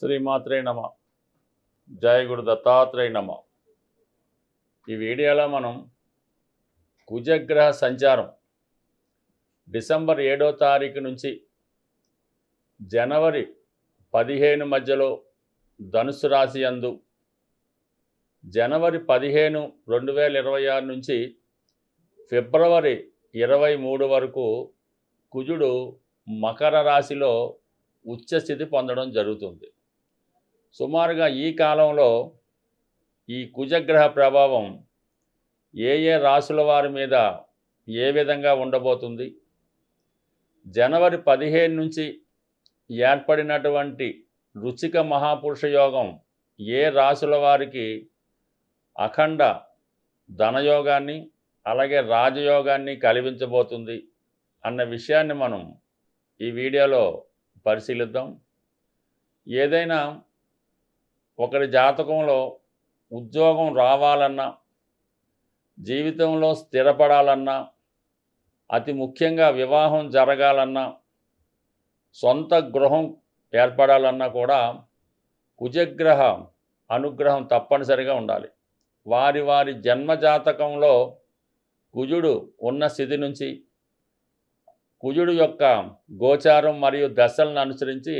శ్రీమాత్రే నమ. జయ గురు దత్తాత్రేయ నమ. ఈ వీడియోలో మనం కుజగ్రహ సంచారం. డిసెంబర్ ఏడో తారీఖు నుంచి జనవరి పదిహేను మధ్యలో ధనుసు రాశి అందు జనవరి పదిహేను రెండు వేల ఇరవై ఆరు నుంచి ఫిబ్రవరి ఇరవై మూడు వరకు కుజుడు మకర రాశిలో ఉచ్చస్థితి పొందడం జరుగుతుంది. సుమారుగా ఈ కాలంలో ఈ కుజగ్రహ ప్రభావం ఏ ఏ రాశుల వారి మీద ఏ విధంగా ఉండబోతుంది? జనవరి పదిహేను నుంచి ఏర్పడినటువంటి రుచిక మహాపురుష యోగం ఏ రాశుల వారికి అఖండ ధనయోగాన్ని అలాగే రాజయోగాన్ని కలిగించబోతుంది అన్న విషయాన్ని మనం ఈ వీడియోలో పరిశీలిద్దాం. ఏదైనా ఒకరి జాతకంలో ఉద్యోగం రావాలన్నా జీవితంలో స్థిరపడాలన్నా అతి ముఖ్యంగా వివాహం జరగాలన్నా సొంత గృహం ఏర్పడాలన్నా కూడా కుజగ్రహ అనుగ్రహం తప్పనిసరిగా ఉండాలి. వారి వారి జన్మజాతకంలో కుజుడు ఉన్న స్థితి నుంచి కుజుడు యొక్క గోచారం మరియు దశలను అనుసరించి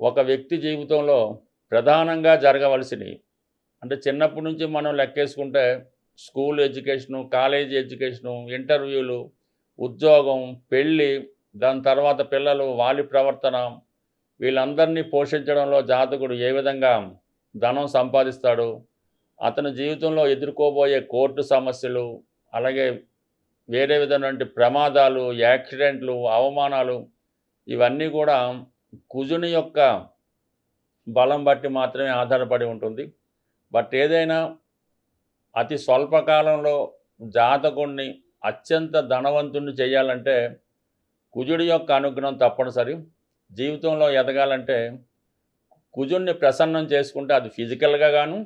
ఒక వ్యక్తి జీవితంలో ప్రధానంగా జరగవలసినవి. అంటే చిన్నప్పటి నుంచి మనం లెక్కేసుకుంటే స్కూల్ ఎడ్యుకేషను కాలేజీ ఎడ్యుకేషను ఇంటర్వ్యూలు ఉద్యోగం పెళ్ళి దాని తర్వాత పిల్లలు వాలి ప్రవర్తన వీళ్ళందరినీ పోషించడంలో జాతకుడు ఏ విధంగా ధనం సంపాదిస్తాడు అతని జీవితంలో ఎదుర్కోబోయే కోర్టు సమస్యలు అలాగే వేరే విధమైనటువంటి ప్రమాదాలు యాక్సిడెంట్లు అవమానాలు ఇవన్నీ కూడా కుజుని యొక్క బలం బట్టి మాత్రమే ఆధారపడి ఉంటుంది. బట్ ఏదైనా అతి స్వల్పకాలంలో జాతకుణ్ణి అత్యంత ధనవంతుణ్ణి చేయాలంటే కుజుడి యొక్క అనుగ్రహం తప్పనిసరి. జీవితంలో ఎదగాలంటే కుజుణ్ణి ప్రసన్నం చేసుకుంటే అది ఫిజికల్గా గాను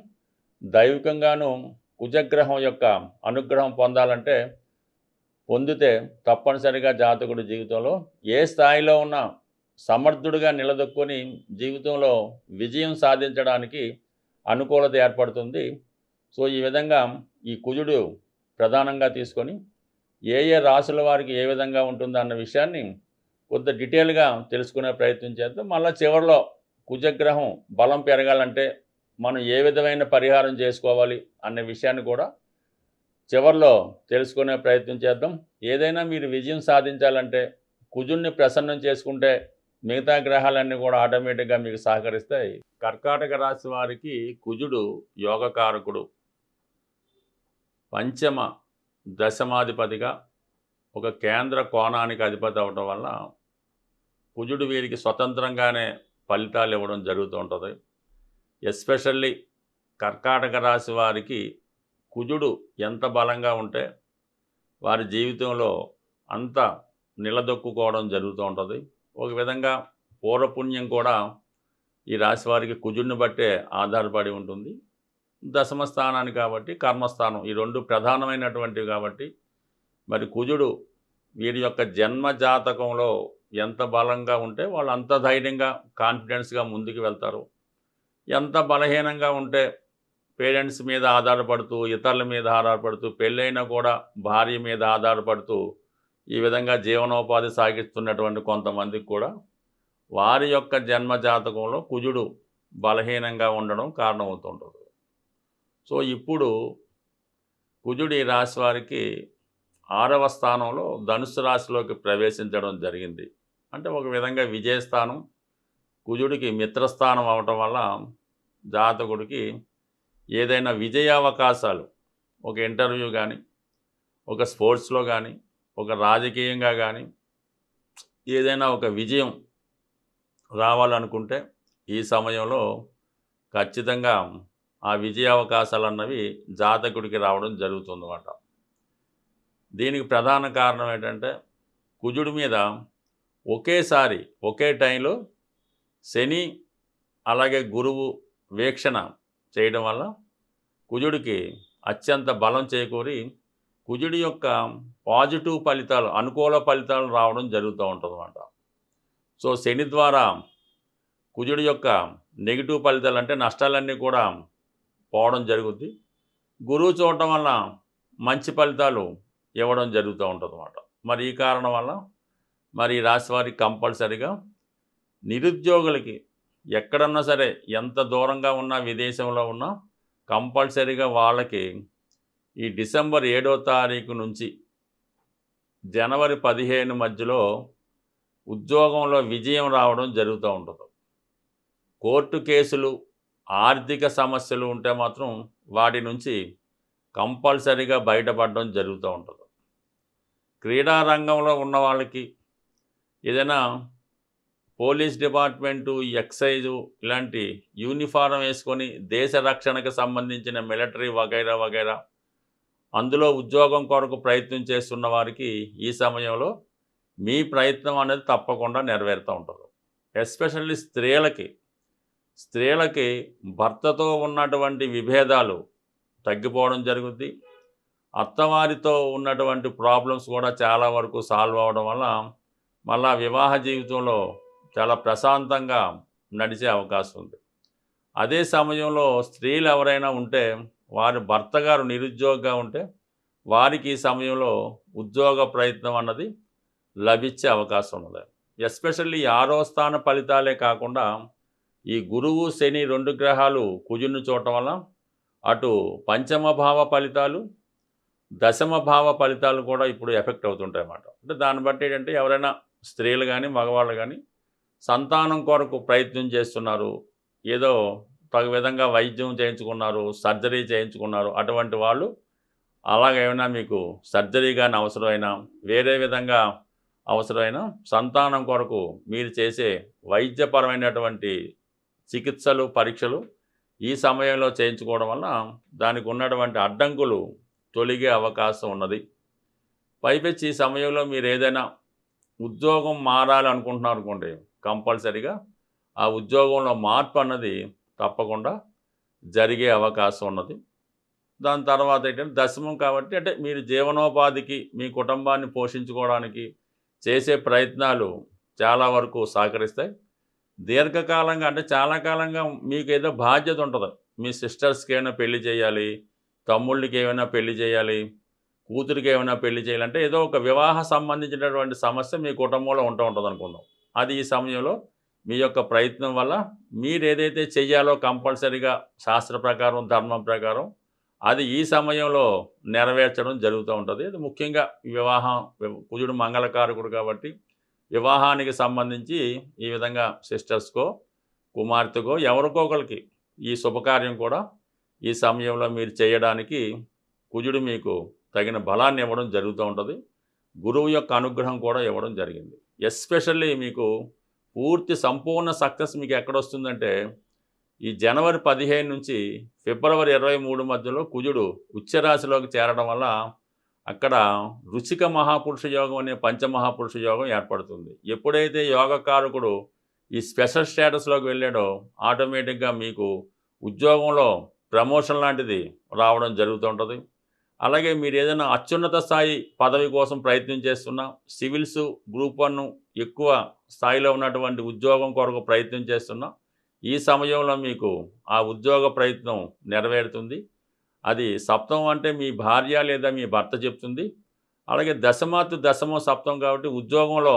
దైవికంగాను కుజగ్రహం యొక్క అనుగ్రహం పొందాలంటే పొందితే తప్పనిసరిగా జాతకుడి జీవితంలో ఏ స్థాయిలో ఉన్నా సమర్థుడిగా నిలదొక్కుని జీవితంలో విజయం సాధించడానికి అనుకూలత ఏర్పడుతుంది. సో ఈ విధంగా ఈ కుజుడు ప్రధానంగా తీసుకొని ఏ ఏ రాసుల వారికి ఏ విధంగా ఉంటుందో అన్న విషయాన్ని కొంత డీటెయిల్గా తెలుసుకునే ప్రయత్నం చేద్దాం. మళ్ళీ చివరిలో కుజగ్రహం బలం పెరగాలంటే మనం ఏ విధమైన పరిహారం చేసుకోవాలి అనే విషయాన్ని కూడా చివరిలో తెలుసుకునే ప్రయత్నం చేద్దాం. ఏదైనా మీరు విజయం సాధించాలంటే కుజుణ్ణి ప్రసన్నం చేసుకుంటే మిగతా గ్రహాలన్నీ కూడా ఆటోమేటిక్గా మీకు సహకరిస్తాయి. కర్కాటక రాశి వారికి కుజుడు యోగకారకుడు. పంచమ దశమాధిపతిగా ఒక కేంద్ర కోణానికి అధిపతి అవటం వల్ల కుజుడు వీరికి స్వతంత్రంగానే ఫలితాలు ఇవ్వడం జరుగుతూ ఉంటుంది. ఎస్పెషల్లీ కర్కాటక రాశి వారికి కుజుడు ఎంత బలంగా ఉంటే వారి జీవితంలో అంత నిలదొక్కుకోవడం జరుగుతూ ఉంటుంది. ఒక విధంగా పూర్వపుణ్యం కూడా ఈ రాశి వారికి కుజుడిని బట్టే ఆధారపడి ఉంటుంది. దశమ స్థానాన్ని కాబట్టి కర్మస్థానం ఈ రెండు ప్రధానమైనటువంటివి కాబట్టి మరి కుజుడు వీరి యొక్క జన్మ జాతకంలో ఎంత బలంగా ఉంటే వాళ్ళు అంత ధైర్యంగా కాన్ఫిడెన్స్గా ముందుకు వెళ్తారు. ఎంత బలహీనంగా ఉంటే పేరెంట్స్ మీద ఆధారపడుతూ ఇతరుల మీద ఆధారపడుతూ పెళ్ళైనా కూడా భార్య మీద ఆధారపడుతూ ఈ విధంగా జీవనోపాధి సాగిస్తున్నటువంటి కొంతమందికి కూడా వారి యొక్క జన్మ జాతకంలో కుజుడు బలహీనంగా ఉండడం కారణమవుతుంటుంది. సో ఇప్పుడు కుజుడు ఈ రాశి వారికి ఆరవ స్థానంలో ధనుసు రాశిలోకి ప్రవేశించడం జరిగింది. అంటే ఒక విధంగా విజయస్థానం కుజుడికి మిత్రస్థానం అవటం వల్ల జాతకుడికి ఏదైనా విజయావకాశాలు ఒక ఇంటర్వ్యూ కానీ ఒక స్పోర్ట్స్లో కానీ ఒక రాజకీయంగా కానీ ఏదైనా ఒక విజయం రావాలనుకుంటే ఈ సమయంలో ఖచ్చితంగా ఆ విజయ అవకాశాలు అన్నవి జాతకుడికి రావడం జరుగుతుందన్నమాట. దీనికి ప్రధాన కారణం ఏంటంటే కుజుడి మీద ఒకేసారి ఒకే టైంలో శని అలాగే గురువు వీక్షణ చేయడం వల్ల కుజుడికి అత్యంత బలం చేకూరి కుజుడి యొక్క పాజిటివ్ ఫలితాలు అనుకూల ఫలితాలు రావడం జరుగుతూ ఉంటుందన్నమాట. సో శని ద్వారా కుజుడి యొక్క నెగిటివ్ ఫలితాలు అంటే నష్టాలన్నీ కూడా పోవడం జరుగుద్ది. గురువు చూడటం వల్ల మంచి ఫలితాలు ఇవ్వడం జరుగుతూ ఉంటుందన్నమాట. మరి ఈ కారణం వల్ల మరి రాశి వారికి కంపల్సరిగా నిరుద్యోగులకి ఎక్కడన్నా సరే ఎంత దూరంగా ఉన్నా విదేశంలో ఉన్నా కంపల్సరిగా వాళ్ళకి ఈ డిసెంబర్ ఏడో తారీఖు నుంచి జనవరి పదిహేను మధ్యలో ఉద్యోగంలో విజయం రావడం జరుగుతూ ఉంటుంది. కోర్టు కేసులు ఆర్థిక సమస్యలు ఉంటే మాత్రం వాటి నుంచి కంపల్సరీగా బయటపడడం జరుగుతూ ఉంటుంది. క్రీడా రంగంలో ఉన్న వాళ్ళకి ఏదైనా పోలీస్ డిపార్ట్మెంటు ఎక్సైజు ఇలాంటి యూనిఫారం వేసుకొని దేశ రక్షణకు సంబంధించిన మిలిటరీ వగైరా వగైరా అందులో ఉద్యోగం కొరకు ప్రయత్నం చేస్తున్న వారికి ఈ సమయంలో మీ ప్రయత్నం అనేది తప్పకుండా నెరవేరుతూ ఉంటుంది. ఎస్పెషల్లీ స్త్రీలకి. స్త్రీలకి భర్తతో ఉన్నటువంటి విభేదాలు తగ్గిపోవడం జరుగుద్ది. అత్తవారితో ఉన్నటువంటి ప్రాబ్లమ్స్ కూడా చాలా వరకు సాల్వ్ అవ్వడం వల్ల మళ్ళా వివాహ జీవితంలో చాలా ప్రశాంతంగా నడిచే అవకాశం ఉంది. అదే సమయంలో స్త్రీలు ఎవరైనా ఉంటే వారి భర్త గారు నిరుద్యోగంగా ఉంటే వారికి ఈ సమయంలో ఉద్యోగ ప్రయత్నం అన్నది లభించే అవకాశం ఉన్నది. ఎస్పెషల్లీ ఆరో స్థాన ఫలితాలే కాకుండా ఈ గురువు శని రెండు గ్రహాలు కుజుని చూడటం వల్ల అటు పంచమ భావ ఫలితాలు దశమ భావ ఫలితాలు కూడా ఇప్పుడు ఎఫెక్ట్ అవుతుంటాయి అన్నమాట. అంటే దాన్ని బట్టి ఏంటంటే ఎవరైనా స్త్రీలు కానీ మగవాళ్ళు కానీ సంతానం కొరకు ప్రయత్నం చేస్తున్నారు. ఏదో తగు విధంగా వైద్యం చేయించుకున్నారు సర్జరీ చేయించుకున్నారు. అటువంటి వాళ్ళు అలాగేమైనా మీకు సర్జరీ కానీ అవసరమైనా వేరే విధంగా అవసరమైన సంతానం కొరకు మీరు చేసే వైద్యపరమైనటువంటి చికిత్సలు పరీక్షలు ఈ సమయంలో చేయించుకోవడం వల్ల దానికి ఉన్నటువంటి అడ్డంకులు తొలగే అవకాశం ఉన్నది. పైపెచ్చి ఈ సమయంలో మీరు ఏదైనా ఉద్యోగం మారాలనుకుంటున్నారు అనుకోండి కంపల్సరీగా ఆ ఉద్యోగంలో మార్పు అన్నది తప్పకుండా జరిగే అవకాశం ఉన్నది. దాని తర్వాత ఏంటంటే దశమం కాబట్టి అంటే మీరు జీవనోపాధికి మీ కుటుంబాన్ని పోషించుకోవడానికి చేసే ప్రయత్నాలు చాలా వరకు సహకరిస్తాయి. దీర్ఘకాలంగా అంటే చాలా కాలంగా మీకు ఏదో బాధ్యత ఉంటుంది. మీ సిస్టర్స్కి ఏమైనా పెళ్ళి చేయాలి తమ్ముళ్ళకి ఏమైనా పెళ్ళి చేయాలి కూతురికి ఏమైనా పెళ్ళి చేయాలంటే ఏదో ఒక వివాహ సంబంధించినటువంటి సమస్య మీ కుటుంబంలో ఉంటూ ఉంటుంది అనుకుందాం అది ఈ సమయంలో మీ యొక్క ప్రయత్నం వల్ల మీరు ఏదైతే చెయ్యాలో కంపల్సరీగా శాస్త్ర ప్రకారం ధర్మం ప్రకారం అది ఈ సమయంలో నెరవేర్చడం జరుగుతూ ఉంటుంది. అది ముఖ్యంగా వివాహం కుజుడు మంగళకారకుడు కాబట్టి వివాహానికి సంబంధించి ఈ విధంగా సిస్టర్స్కో కుమార్తెకో ఎవరికో ఒకరికి ఈ శుభకార్యం కూడా ఈ సమయంలో మీరు చేయడానికి కుజుడు మీకు తగిన బలాన్ని ఇవ్వడం జరుగుతూ ఉంటుంది. గురువు యొక్క అనుగ్రహం కూడా ఇవ్వడం జరిగింది. ఎస్పెషల్లీ మీకు పూర్తి సంపూర్ణ సక్సెస్ మీకు ఎక్కడొస్తుందంటే ఈ జనవరి పదిహేను నుంచి ఫిబ్రవరి ఇరవై మూడు మధ్యలో కుజుడు ఉచ్చరాశిలోకి చేరడం వల్ల అక్కడ రుచిక మహాపురుష యోగం అనే పంచమహాపురుష యోగం ఏర్పడుతుంది. ఎప్పుడైతే యోగకారకుడు ఈ స్పెషల్ స్టేటస్లోకి వెళ్ళాడో ఆటోమేటిక్గా మీకు ఉద్యోగంలో ప్రమోషన్ లాంటిది రావడం జరుగుతుంటుంది అలాగే మీరు ఏదైనా అత్యున్నత స్థాయి పదవి కోసం ప్రయత్నం చేస్తున్నా సివిల్స్ గ్రూప్ వన్ ఎక్కువ స్థాయిలో ఉన్నటువంటి ఉద్యోగం కొరకు ప్రయత్నం చేస్తున్నాం. ఈ సమయంలో మీకు ఆ ఉద్యోగ ప్రయత్నం నెరవేరుతుంది. అది సప్తం అంటే మీ భార్య లేదా మీ భర్త చెప్తుంది. అలాగే దశమాతు దశమం సప్తం కాబట్టి ఉద్యోగంలో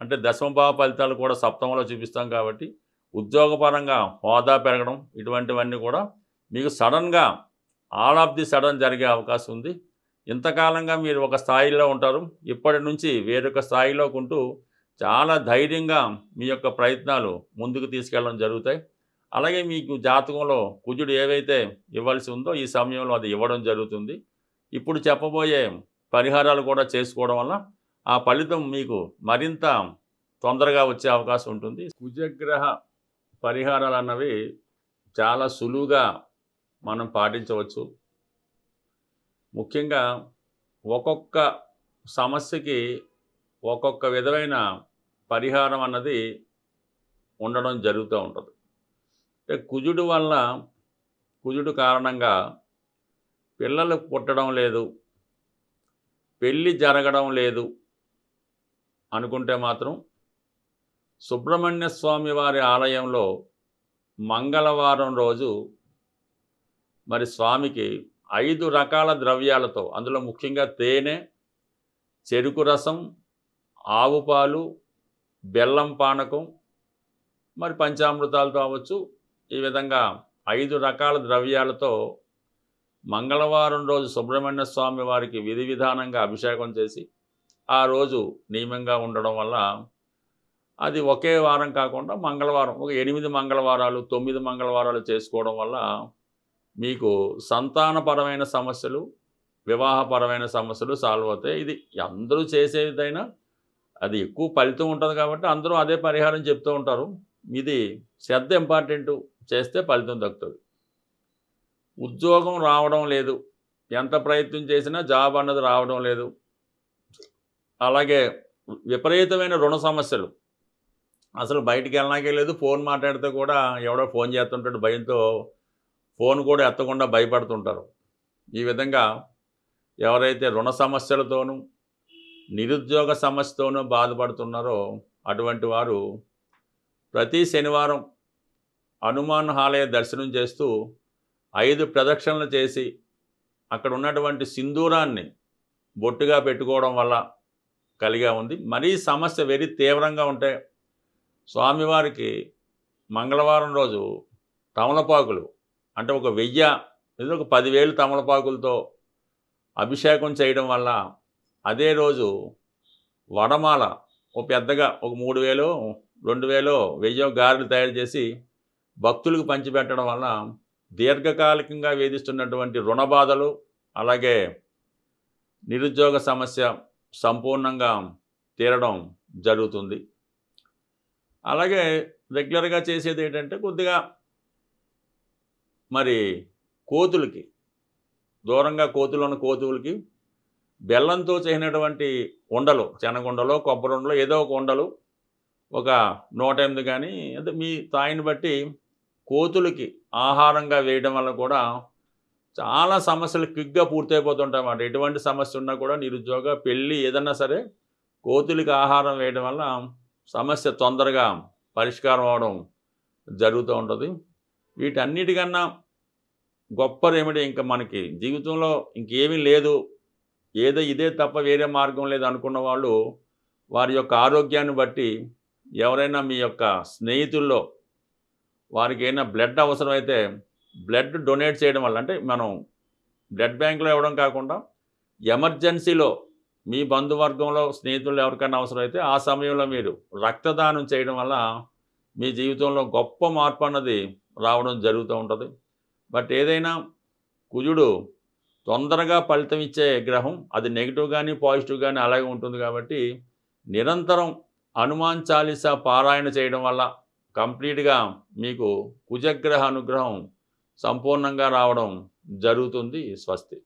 అంటే దశమభావ ఫలితాలు కూడా సప్తంలో చూపిస్తాం కాబట్టి ఉద్యోగపరంగా హోదా పెరగడం ఇటువంటివన్నీ కూడా మీకు సడన్గా ఆల్ ఆఫ్ ది సడన్ జరిగే అవకాశం ఉంది. ఇంతకాలంగా మీరు ఒక స్థాయిలో ఉంటారు. ఇప్పటి నుంచి వేరొక స్థాయిలోకి ఉంటూ చాలా ధైర్యంగా మీ యొక్క ప్రయత్నాలు ముందుకు తీసుకెళ్ళడం జరుగుతాయి. అలాగే మీకు జాతకంలో కుజుడు ఏవైతే ఇవ్వాల్సి ఉందో ఈ సమయంలో అది ఇవ్వడం జరుగుతుంది. ఇప్పుడు చెప్పబోయే పరిహారాలు కూడా చేసుకోవడం వల్ల ఆ ఫలితం మీకు మరింత తొందరగా వచ్చే అవకాశం ఉంటుంది. కుజగ్రహ పరిహారాలు అన్నవి చాలా సులువుగా మనం పాటించవచ్చు. ముఖ్యంగా ఒక్కొక్క సమస్యకి ఒక్కొక్క విధమైన పరిహారం అన్నది ఉండడం జరుగుతూ ఉంటుంది. అంటే కుజుడు వల్ల కుజుడు కారణంగా పిల్లలు పుట్టడం లేదు పెళ్ళి జరగడం లేదు అనుకుంటే మాత్రం సుబ్రహ్మణ్య స్వామి వారి ఆలయంలో మంగళవారం రోజు మరి స్వామికి ఐదు రకాల ద్రవ్యాలతో అందులో ముఖ్యంగా తేనె చెరుకు రసం ఆవు పాలు బెల్లం పానకం మరి పంచామృతాలతో అవ్వచ్చు ఈ విధంగా ఐదు రకాల ద్రవ్యాలతో మంగళవారం రోజు సుబ్రహ్మణ్య స్వామి వారికి విధి విధానంగా అభిషేకం చేసి ఆ రోజు నియమంగా ఉండడం వల్ల అది ఒకే వారం కాకుండా మంగళవారం ఒక ఎనిమిది మంగళవారాలు తొమ్మిది మంగళవారాలు చేసుకోవడం వల్ల మీకు సంతానపరమైన సమస్యలు వివాహపరమైన సమస్యలు సాల్వ్ అవుతాయి. ఇది అందరూ చేసేదైనా అది ఎక్కువ ఫలితం ఉంటుంది కాబట్టి అందరూ అదే పరిహారం చెప్తూ ఉంటారు. ఇది శ్రద్ధ ఇంపార్టెంట్ చేస్తే ఫలితం దక్కుతుంది. ఉద్యోగం రావడం లేదు. ఎంత ప్రయత్నం చేసినా జాబ్ అన్నది రావడం లేదు. అలాగే విపరీతమైన రుణ సమస్యలు. అసలు బయటికి వెళ్ళడానికే లేదు. ఫోన్ మాట్లాడితే కూడా ఎవడో ఫోన్ చేస్తుంటాడు. భయంతో ఫోన్ కూడా ఎత్తకుండా భయపడుతుంటారు. ఈ విధంగా ఎవరైతే రుణ సమస్యలతోనూ నిరుద్యోగ సమస్యతోనూ బాధపడుతున్నారో అటువంటి వారు ప్రతి శనివారం హనుమాన్ ఆలయ దర్శనం చేస్తూ ఐదు ప్రదక్షిణలు చేసి అక్కడ ఉన్నటువంటి సింధూరాన్ని బొట్టుగా పెట్టుకోవడం వల్ల కలిగా ఉంది. మరీ సమస్య వెరీ తీవ్రంగా ఉంటే స్వామివారికి మంగళవారం రోజు తమలపాకులు అంటే ఒక వెయ్యి లేదా ఒక పదివేలు తమలపాకులతో అభిషేకం చేయడం వల్ల అదే రోజు వడమాల ఒక పెద్దగా ఒక మూడు వేలు రెండు వేలు వెయ్యో గారెలు తయారు చేసి భక్తులకు పంచిపెట్టడం వలన దీర్ఘకాలికంగా వేధిస్తున్నటువంటి రుణ బాధలు అలాగే నిరుద్యోగ సమస్య సంపూర్ణంగా తీరడం జరుగుతుంది. అలాగే రెగ్యులర్గా చేసేది ఏంటంటే కొద్దిగా మరి కోతులకి దూరంగా కోతులు ఉన్న కోతులకి బెల్లంతో చేసినటువంటి ఉండలు శనగుండలో కొబ్బరి ఉండలు ఏదో ఒక ఉండలు ఒక నూట ఎనిమిది కానీ అంటే మీ తాయిని బట్టి కోతులకి ఆహారంగా వేయడం వల్ల కూడా చాలా సమస్యలు క్విక్గా పూర్తయిపోతుంటాయి అన్నమాట ఎటువంటి సమస్య ఉన్నా కూడా నిరుద్యోగ పెళ్ళి ఏదన్నా సరే కోతులకి ఆహారం వేయడం వల్ల సమస్య తొందరగా పరిష్కారం అవడం జరుగుతూ ఉంటుంది. వీటన్నిటికన్నా గొప్ప రెమెడీ ఇంకా మనకి జీవితంలో ఇంకేమీ లేదు. ఏదో ఇదే తప్ప వేరే మార్గం లేదు అనుకున్న వాళ్ళు వారి యొక్క ఆరోగ్యాన్ని బట్టి ఎవరైనా మీ యొక్క స్నేహితుల్లో వారికి ఏమైనా బ్లడ్ అవసరమైతే బ్లడ్ డొనేట్ చేయడం వల్ల అంటే మనం బ్లడ్ బ్యాంకులో ఇవ్వడం కాకుండా ఎమర్జెన్సీలో మీ బంధువర్గంలో స్నేహితులు ఎవరికైనా అవసరమైతే ఆ సమయంలో మీరు రక్తదానం చేయడం వల్ల మీ జీవితంలో గొప్ప మార్పు అన్నది రావడం జరుగుతూ ఉంటుంది. బట్ ఏదైనా కుజుడు తొందరగా ఫలితం ఇచ్చే గ్రహం అది నెగిటివ్ కానీ పాజిటివ్ కానీ అలాగే ఉంటుంది కాబట్టి నిరంతరం హనుమాన్ చాలీసా పారాయణ చేయడం వల్ల కంప్లీట్గా మీకు కుజగ్రహ అనుగ్రహం సంపూర్ణంగా రావడం జరుగుతుంది. స్వస్తి.